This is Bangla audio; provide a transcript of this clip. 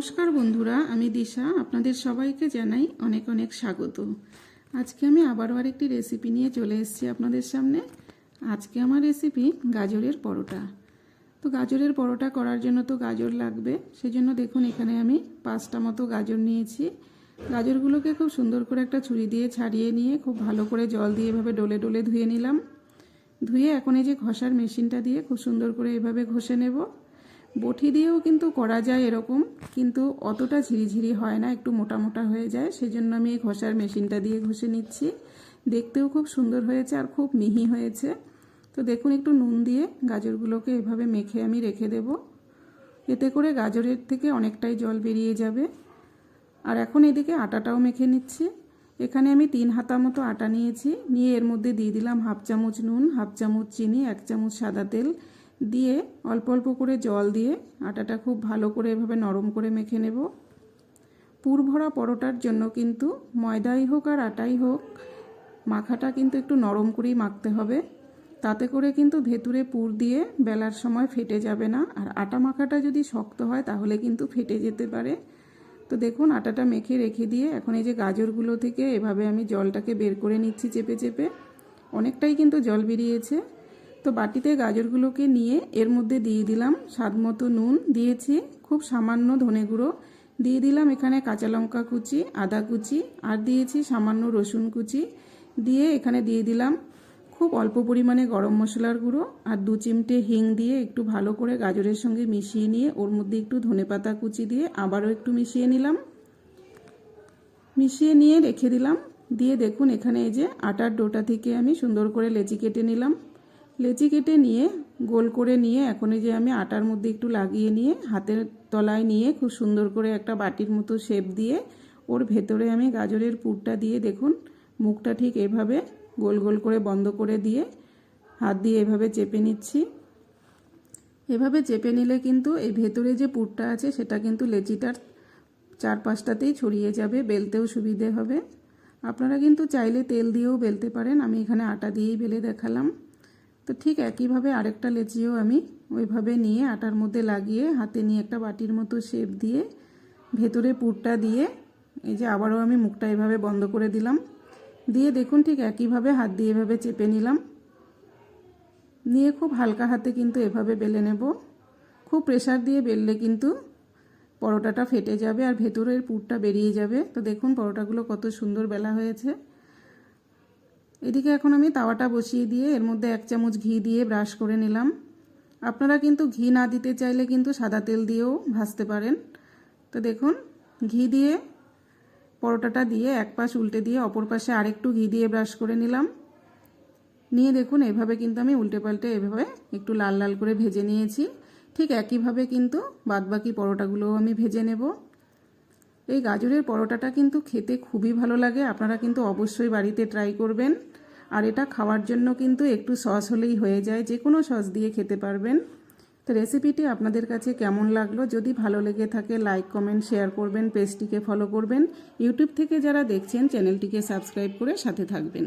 নমস্কার বন্ধুরা, আমি দিশা। আপনাদের সবাইকে জানাই অনেক অনেক স্বাগত। আজকে আমি আবারও আরেকটি রেসিপি নিয়ে চলে এসেছি আপনাদের সামনে। আজকে আমার রেসিপি গাজরের পরোটা। তো গাজরের পরোটা করার জন্য তো গাজর লাগবে। সেজন্য দেখুন, এখানে আমি পাঁচটা মতো গাজর নিয়েছি। গাজরগুলোকে খুব সুন্দর করে একটা ছুরি দিয়ে ছাড়িয়ে নিয়ে খুব ভালো করে জল দিয়ে এভাবে ডলে ডলে ধুয়ে নিলাম। ধুয়ে এখন এই যে ঘষার মেশিনটা দিয়ে খুব সুন্দর করে এভাবে ঘষে নেব। বটি দিয়েও কিন্তু করা যায় এরকম, কিন্তু অতটা ঝিরিঝিরি হয় না, একটু মোটা মোটা হয়ে যায়। সেজন্য আমি ঘষার মেশিনটা দিয়ে ঘষে নিচ্ছি। দেখতেও খুব সুন্দর হয়েছে আর খুব মিহি হয়েছে। তো দেখুন, একটু নুন দিয়ে গাজরগুলোকে এভাবে মেখে আমি রেখে দেব। এতে করে গাজরের থেকে অনেকটাই জল বেরিয়ে যাবে। আর এখন এদিকে আটাটাও মেখে নিচ্ছি। এখানে আমি তিন হাতা মতো আটা নিয়েছি। নিয়ে এর মধ্যে দিয়ে দিলাম হাফ চামচ নুন, হাফ চামচ চিনি, এক চামচ সাদা তেল দিয়ে অল্প অল্প করে জল দিয়ে আটাটা খুব ভালো করে এভাবে নরম করে মেখে নেব। পুর ভরা পরোটার জন্য কিন্তু ময়দাই হোক আর আটাই হোক, মাখাটা কিন্তু একটু নরম করেই মাখতে হবে। তাতে করে কিন্তু ভেতরে পুর দিয়ে বেলার সময় ফেটে যাবে না। আর আটা মাখাটা যদি শক্ত হয় তাহলে কিন্তু ফেটে যেতে পারে। তো দেখুন, আটাটা মেখে রেখে দিয়ে এখন এই যে গাজরগুলো থেকে এভাবে আমি জলটাকে বের করে নিচ্ছি চেপে চেপে। অনেকটাই কিন্তু জল বেরিয়েছে। তো বাটিতে গাজরগুলোকে নিয়ে এর মধ্যে দিয়ে দিলাম স্বাদ মতো নুন। দিয়েছি খুব সামান্য ধনে গুঁড়ো। দিয়ে দিলাম এখানে কাঁচা লঙ্কা কুচি, আদা কুচি আর দিয়েছি সামান্য রসুন কুচি। দিয়ে এখানে দিয়ে দিলাম খুব অল্প পরিমাণে গরম মশলার গুঁড়ো আর দু চিমটে হিং দিয়ে একটু ভালো করে গাজরের সঙ্গে মিশিয়ে নিয়ে ওর মধ্যে একটু ধনেপাতা কুচি দিয়ে আবারও একটু মিশিয়ে নিলাম। মিশিয়ে নিয়ে রেখে দিলাম। দিয়ে দেখুন এখানে এই যে আটার ডোটা থেকে আমি সুন্দর করে লেচি কেটে নিলাম। লেচি কেটে নিয়ে, গোল করে নিয়ে, এখন এই যে আমি আটার মধ্যে একটু লাগিয়ে নিয়ে, হাতের তলায় নিয়ে খুব সুন্দর করে একটা বাটির মতো শেপ দিয়ে, ওর ভেতরে আমি গাজরের পুরটা দিয়ে দেখুন, মুখটা ঠিক এভাবে গোল গোল করে বন্ধ করে দিয়ে, হাত দিয়ে এভাবে চেপে নিচ্ছি। এভাবে চেপে নিলে কিন্তু এই ভেতরে যে পুরটা আছে, সেটা কিন্তু লেচিটার চারপাশটাতেই ছড়িয়ে যাবে, বেলতেও সুবিধে হবে। আপনারা কিন্তু চাইলে তেল দিয়েও বেলতে পারেন, আমি এখানে আটা দিয়েই বেলে দেখালাম। তো ঠিক একইভাবে আরেকটা লেচিও আমি ওইভাবে নিয়ে আটার মধ্যে লাগিয়ে হাতে নিয়ে একটা বাটির মতো শেপ দিয়ে ভেতরে পুরটা দিয়ে এই যে আবারও আমি মুখটা এভাবে বন্ধ করে দিলাম। দিয়ে দেখুন ঠিক একইভাবে হাত দিয়ে এভাবে চেপে নিলাম। নিয়ে খুব হালকা হাতে কিন্তু এভাবে বেলে নেব। খুব প্রেশার দিয়ে বেললে কিন্তু পরোটাটা ফেটে যাবে আর ভেতরের পুরটা বেরিয়ে যাবে। তো দেখুন পরোটাগুলো কত সুন্দর বেলা হয়েছে। এদিকে এখন আমি তাওয়াটা বসিয়ে দিয়ে এর মধ্যে এক চামচ ঘি দিয়ে ব্রাশ করে নিলাম। আপনারা কিন্তু ঘি না দিতে চাইলে কিন্তু সাদা তেল দিয়েও ভাজতে পারেন। তো দেখুন, ঘি দিয়ে পরোটাটা দিয়ে এক পাশ উল্টে দিয়ে অপর পাশে আরেকটু ঘি দিয়ে ব্রাশ করে নিলাম। নিয়ে দেখুন, এভাবে কিন্তু আমি উল্টে পাল্টে এভাবে একটু লাল লাল করে ভেজে নিয়েছি। ঠিক একইভাবে কিন্তু বাদবাকি পরোটাগুলোও আমি ভেজে নেব। এই গাজরের পরোটাটা কিন্তু খেতে খুবই ভালো লাগে, আপনারা কিন্তু অবশ্যই বাড়িতে ট্রাই করবেন। আর এটা খাওয়ার জন্য কিন্তু একটু সস হলেই হয়ে যায় যে কোনো সস দিয়ে খেতে পারবেন। তো রেসিপিটি আপনাদের কাছে কেমন লাগল? যদি ভালো লেগে থাকে লাইক কমেন্ট শেয়ার করবেন পেজটিকে ফলো করবেন। ইউটিউব থেকে যারা দেখছেন চ্যানেলটিকে সাবস্ক্রাইব করে সাথে থাকবেন।